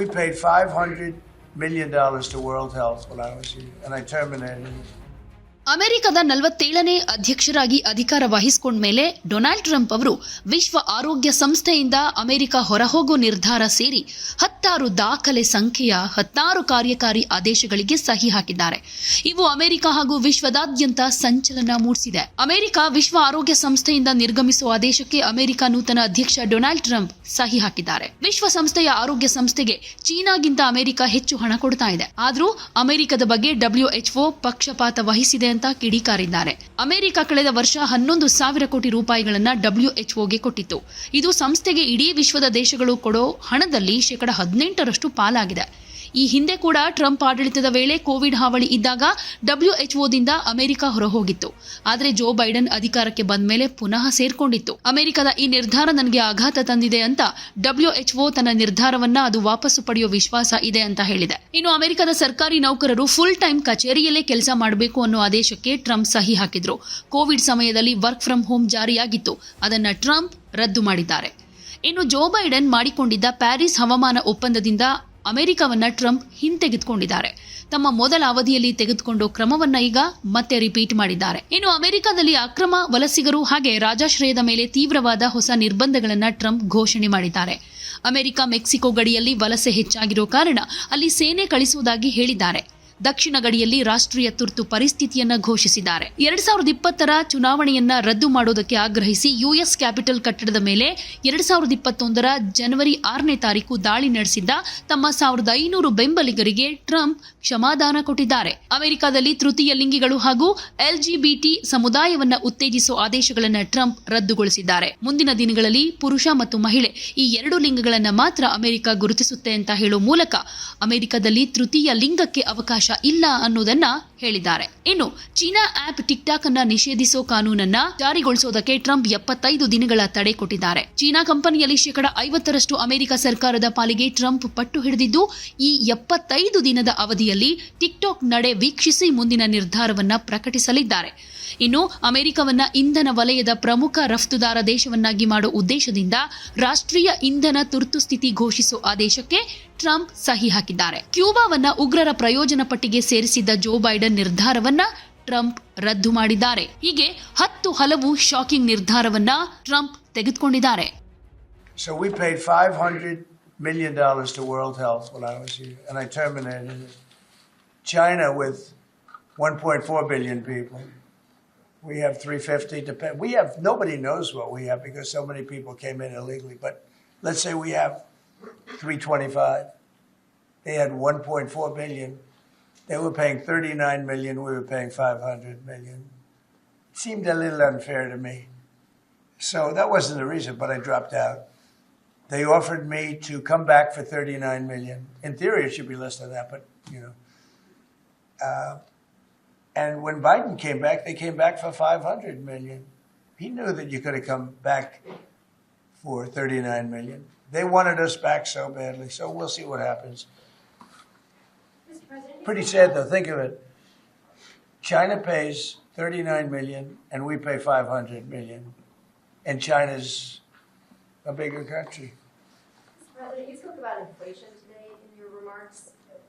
we paid $500 million to World Health when I was here, and I terminated it. ಅಮೆರಿಕದ ನಲವತ್ತೇಳನೇ ಅಧ್ಯಕ್ಷರಾಗಿ ಅಧಿಕಾರ ವಹಿಸಿಕೊಂಡ ಮೇಲೆ ಡೊನಾಲ್ಡ್ ಟ್ರಂಪ್ ಅವರು ವಿಶ್ವ ಆರೋಗ್ಯ ಸಂಸ್ಥೆಯಿಂದ ಅಮೆರಿಕ ಹೊರಹೋಗೋ ನಿರ್ಧಾರ ಸೇರಿ ಹತ್ತಾರು ದಾಖಲೆ ಸಂಖ್ಯೆಯ ಹತ್ತಾರು ಕಾರ್ಯಕಾರಿ ಆದೇಶಗಳಿಗೆ ಸಹಿ ಹಾಕಿದ್ದಾರೆ. ಇವು ಅಮೆರಿಕ ಹಾಗೂ ವಿಶ್ವದಾದ್ಯಂತ ಸಂಚಲನ ಮೂಡಿಸಿದೆ. ಅಮೆರಿಕ ವಿಶ್ವ ಆರೋಗ್ಯ ಸಂಸ್ಥೆಯಿಂದ ನಿರ್ಗಮಿಸುವ ಆದೇಶಕ್ಕೆ ಅಮೆರಿಕ ನೂತನ ಅಧ್ಯಕ್ಷ ಡೊನಾಲ್ಡ್ ಟ್ರಂಪ್ ಸಹಿ ಹಾಕಿದ್ದಾರೆ. ವಿಶ್ವಸಂಸ್ಥೆಯ ಆರೋಗ್ಯ ಸಂಸ್ಥೆಗೆ ಚೀನಾಗಿಂತ ಅಮೆರಿಕ ಹೆಚ್ಚು ಹಣ ಕೊಡ್ತಾ ಇದೆ. ಆದರೂ ಅಮೆರಿಕದ ಬಗ್ಗೆ ಡಬ್ಲ್ಯೂಎಚ್ಒ ಪಕ್ಷಪಾತ ವಹಿಸಿದೆ ಅಂತ ಕಿಡಿಕಾರಿದ್ದಾರೆ. ಅಮೆರಿಕ ಕಳೆದ ವರ್ಷ ಹನ್ನೊಂದು ಸಾವಿರ ಕೋಟಿ ರೂಪಾಯಿಗಳನ್ನ ಡಬ್ಲ್ಯೂಎಚ್ಒಗೆ ಕೊಟ್ಟಿತ್ತು. ಇದು ಸಂಸ್ಥೆಗೆ ಇಡೀ ವಿಶ್ವದ ದೇಶಗಳು ಕೊಡೋ ಹಣದಲ್ಲಿ ಶೇಕಡ ಹದಿನೆಂಟರಷ್ಟು ಪಾಲಾಗಿದೆ. ಈ ಹಿಂದೆ ಕೂಡ ಟ್ರಂಪ್ ಆಡಳಿತದ ವೇಳೆ ಕೋವಿಡ್ ಹಾವಳಿ ಇದ್ದಾಗ ಡಬ್ಲ್ಯೂಎಚ್ಒದಿಂದ ಅಮೆರಿಕ ಹೊರಹೋಗಿತ್ತು. ಆದರೆ ಜೋ ಬೈಡನ್ ಅಧಿಕಾರಕ್ಕೆ ಬಂದ ಮೇಲೆ ಪುನಃ ಸೇರ್ಕೊಂಡಿತ್ತು. ಅಮೆರಿಕದ ಈ ನಿರ್ಧಾರ ನನಗೆ ಆಘಾತ ತಂದಿದೆ ಅಂತ ಡಬ್ಲ್ಯೂಎಚ್ಒ ತನ್ನ ನಿರ್ಧಾರವನ್ನ ಅದು ವಾಪಸ್ಸು ಪಡೆಯೋ ವಿಶ್ವಾಸ ಇದೆ ಅಂತ ಹೇಳಿದೆ. ಇನ್ನು ಅಮೆರಿಕದ ಸರ್ಕಾರಿ ನೌಕರರು ಫುಲ್ ಟೈಮ್ ಕಚೇರಿಯಲ್ಲೇ ಕೆಲಸ ಮಾಡಬೇಕು ಅನ್ನೋ ಆದೇಶಕ್ಕೆ ಟ್ರಂಪ್ ಸಹಿ ಹಾಕಿದ್ರು. ಕೋವಿಡ್ ಸಮಯದಲ್ಲಿ ವರ್ಕ್ ಫ್ರಮ್ ಹೋಮ್ ಜಾರಿಯಾಗಿತ್ತು. ಅದನ್ನ ಟ್ರಂಪ್ ರದ್ದು ಮಾಡಿದ್ದಾರೆ. ಇನ್ನು ಜೋ ಬೈಡನ್ ಮಾಡಿಕೊಂಡಿದ್ದ ಪ್ಯಾರಿಸ್ ಹವಾಮಾನ ಒಪ್ಪಂದದಿಂದ ಅಮೆರಿಕವನ್ನ ಟ್ರಂಪ್ ಹಿಂತೆಗೆದುಕೊಂಡಿದ್ದಾರೆ. ತಮ್ಮ ಮೊದಲ ಅವಧಿಯಲ್ಲಿ ತೆಗೆದುಕೊಂಡು ಕ್ರಮವನ್ನ ಈಗ ಮತ್ತೆ ರಿಪೀಟ್ ಮಾಡಿದ್ದಾರೆ. ಇನ್ನು ಅಮೆರಿಕದಲ್ಲಿ ಅಕ್ರಮ ವಲಸಿಗರು ಹಾಗೆ ರಾಜಾಶ್ರಯದ ಮೇಲೆ ತೀವ್ರವಾದ ಹೊಸ ನಿರ್ಬಂಧಗಳನ್ನು ಟ್ರಂಪ್ ಘೋಷಣೆ ಮಾಡಿದ್ದಾರೆ. ಅಮೆರಿಕ ಮೆಕ್ಸಿಕೋ ಗಡಿಯಲ್ಲಿ ವಲಸೆ ಹೆಚ್ಚಾಗಿರೋ ಕಾರಣ ಅಲ್ಲಿ ಸೇನೆ ಕಳಿಸುವುದಾಗಿ ಹೇಳಿದ್ದಾರೆ. ದಕ್ಷಿಣ ಗಡಿಯಲ್ಲಿ ರಾಷ್ಟ್ರೀಯ ತುರ್ತು ಪರಿಸ್ಥಿತಿಯನ್ನ ಘೋಷಿಸಿದ್ದಾರೆ. ಎರಡ್ ಸಾವಿರದ ಇಪ್ಪತ್ತರ ಚುನಾವಣೆಯನ್ನ ರದ್ದು ಮಾಡೋದಕ್ಕೆ ಆಗ್ರಹಿಸಿ ಯುಎಸ್ ಕ್ಯಾಪಿಟಲ್ ಕಟ್ಟಡದ ಮೇಲೆ ಎರಡ್ ಸಾವಿರದ ಇಪ್ಪತ್ತೊಂದರ ಜನವರಿ ಆರನೇ ತಾರೀಕು ದಾಳಿ ನಡೆಸಿದ್ದ ತಮ್ಮ ಸಾವಿರದ ಐನೂರು ಬೆಂಬಲಿಗರಿಗೆ ಟ್ರಂಪ್ ಕ್ಷಮಾದಾನ ಕೊಟ್ಟಿದ್ದಾರೆ. ಅಮೆರಿಕದಲ್ಲಿ ತೃತೀಯ ಲಿಂಗಿಗಳು ಹಾಗೂ ಎಲ್ಜಿಬಿಟಿ ಸಮುದಾಯವನ್ನ ಉತ್ತೇಜಿಸುವ ಆದೇಶಗಳನ್ನ ಟ್ರಂಪ್ ರದ್ದುಗೊಳಿಸಿದ್ದಾರೆ. ಮುಂದಿನ ದಿನಗಳಲ್ಲಿ ಪುರುಷ ಮತ್ತು ಮಹಿಳೆ ಈ ಎರಡು ಲಿಂಗಗಳನ್ನ ಮಾತ್ರ ಅಮೆರಿಕ ಗುರುತಿಸುತ್ತೆ ಅಂತ ಹೇಳೋ ಮೂಲಕ ಅಮೆರಿಕದಲ್ಲಿ ತೃತೀಯ ಲಿಂಗಕ್ಕೆ ಅವಕಾಶ ಇಲ್ಲ ಅನ್ನೋದನ್ನ ಹೇಳಿದ್ದಾರೆ. ಇನ್ನು, ಚೀನಾ ಆಪ್ ಟಿಕ್ ಟಾಕ್ ಅನ್ನ ನಿಷೇಧಿಸೋ ಕಾನೂನನ್ನ ಜಾರಿಗೊಳಿಸೋದಕ್ಕೆ ಟ್ರಂಪ್ ಎಪ್ಪತ್ತೈದು ದಿನಗಳ ತಡೆ ಕೊಟ್ಟಿದ್ದಾರೆ. ಚೀನಾ ಕಂಪನಿಯಲ್ಲಿ ಶೇಕಡ ಐವತ್ತರಷ್ಟು ಅಮೆರಿಕ ಸರ್ಕಾರದ ಪಾಲಿಗೆ ಟ್ರಂಪ್ ಪಟ್ಟು ಹಿಡಿದಿದ್ದು, ಈ ಎಪ್ಪತ್ತೈದು ದಿನದ ಅವಧಿಯಲ್ಲಿ ಟಿಕ್ಟಾಕ್ ನಡೆ ವೀಕ್ಷಿಸಿ ಮುಂದಿನ ನಿರ್ಧಾರವನ್ನ ಪ್ರಕಟಿಸಲಿದ್ದಾರೆ. ಇನ್ನು, ಅಮೆರಿಕವನ್ನ ಇಂಧನ ವಲಯದ ಪ್ರಮುಖ ರಫ್ತುದಾರ ದೇಶವನ್ನಾಗಿ ಮಾಡೋ ಉದ್ದೇಶದಿಂದ ರಾಷ್ಟ್ರೀಯ ಇಂಧನ ತುರ್ತು ಸ್ಥಿತಿ ಘೋಷಿಸೋ ಆದೇಶಕ್ಕೆ ಟ್ರಂಪ್ ಸಹಿ ಹಾಕಿದ್ದಾರೆ. ಕ್ಯೂಬಾವನ್ನ ಉಗ್ರರ ಪ್ರಯೋಜನ ಪಟ್ಟಿಗೆ ಸೇರಿಸಿದ್ದ ಜೋ ಬೈಡನ್ ನಿರ್ಧಾರವನ್ನ ಟ್ರಂಪ್ ರದ್ದು ಮಾಡಿದ್ದಾರೆ ಹೀಗೆ ಹತ್ತು ಹಲವು ಶಾಕಿಂಗ್ ನಿರ್ಧಾರವನ್ನ ಟ್ರಂಪ್ ತೆಗೆದುಕೊಂಡಿದ್ದಾರೆ So we paid $500 million to World Health when I was here, and I terminated it. China, with 1.4 billion people, we have 350 to pay. We have, nobody knows what we have because so many people came in illegally, but let's say we have 325. They had 1.4 billion. They were paying 39 million, we were paying 500 million. It seemed a little unfair to me. So that wasn't the reason, but I dropped out. They offered me to come back for 39 million. In theory, it should be less than that, but you know. Uh, and when Biden came back, they came back for 500 million. He knew that you could have come back for 39 million. They wanted us back so badly, so we'll see what happens pretty sad though. Think of it. China pays 39 million and we pay 500 million. And China's a bigger country. President, you spoke about inflation today in your remarks.